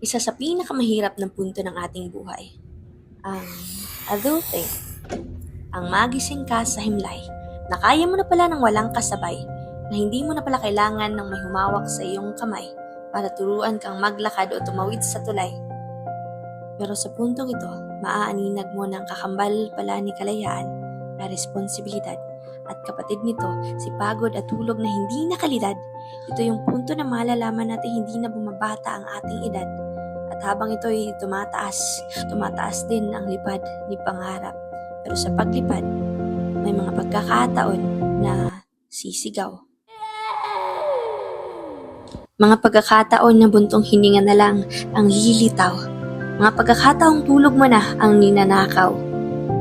isa sa pinakamahirap na punto ng ating buhay. Ang adulting. Ang magising ka sa himlay na kaya mo na pala ng walang kasabay na hindi mo na pala kailangan ng may humawak sa iyong kamay para turuan kang maglakad o tumawid sa tulay. Pero sa puntong ito, maaaninag mo ng kakambal pala ni kalayaan na responsibilidad at kapatid nito si pagod at tulog na hindi nakalidad. Ito yung punto na malalaman natin hindi na bumabata ang ating edad. At habang ito ay tumataas, tumataas din ang lipad ni pangarap. Pero sa paglipad, may mga pagkakataon na sisigaw. Mga pagkakataon na buntong hininga na lang ang lilitaw. Mga pagkakataong tulog mo na ang ninanakaw.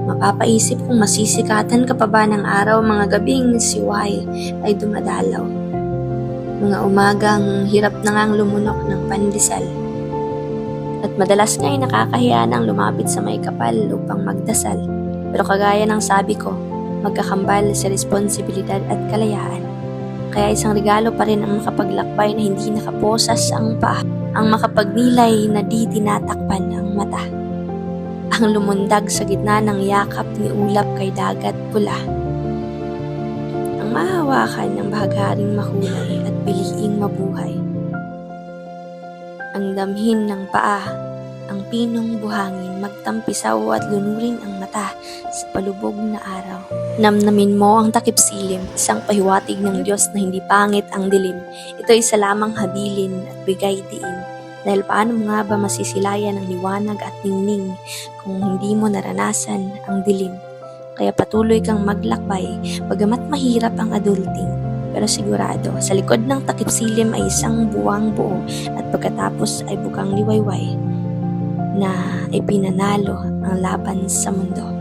Mapapaisip kung masisikatan ka pa ba ng araw mga gabing siway ay dumadalaw. Mga umagang hirap na ngang lumunok ng pandesal. At madalas nga'y nakakahiya nang lumapit sa may kapal upang magdasal. Pero kagaya ng sabi ko, magkakambal sa responsibilidad at kalayaan. Kaya isang regalo pa rin ang makapaglakbay na hindi nakaposas ang paa, ang makapagnilay na di tinatakpan ang mata. Ang lumundag sa gitna ng yakap ni ulap kay dagat pula. Ang mahawakan ng bahagaring mahulay at piliing mabuhay. Damhin ng paa, ang pinong buhangin, magtampisaw at lunurin ang mata sa palubog na araw. Namnamin mo ang takip silim, isang pahiwatig ng Diyos na hindi pangit ang dilim. Ito ay isa lamang habilin at bigay diin. Dahil paano mo nga ba masisilayan ang liwanag at ningning kung hindi mo naranasan ang dilim? Kaya patuloy kang maglakbay, bagamat mahirap ang adulting. Pero sigurado, sa likod ng takip silim ay isang buwang buo at pagkatapos ay bukang liwayway na ipinanalo ang laban sa mundo.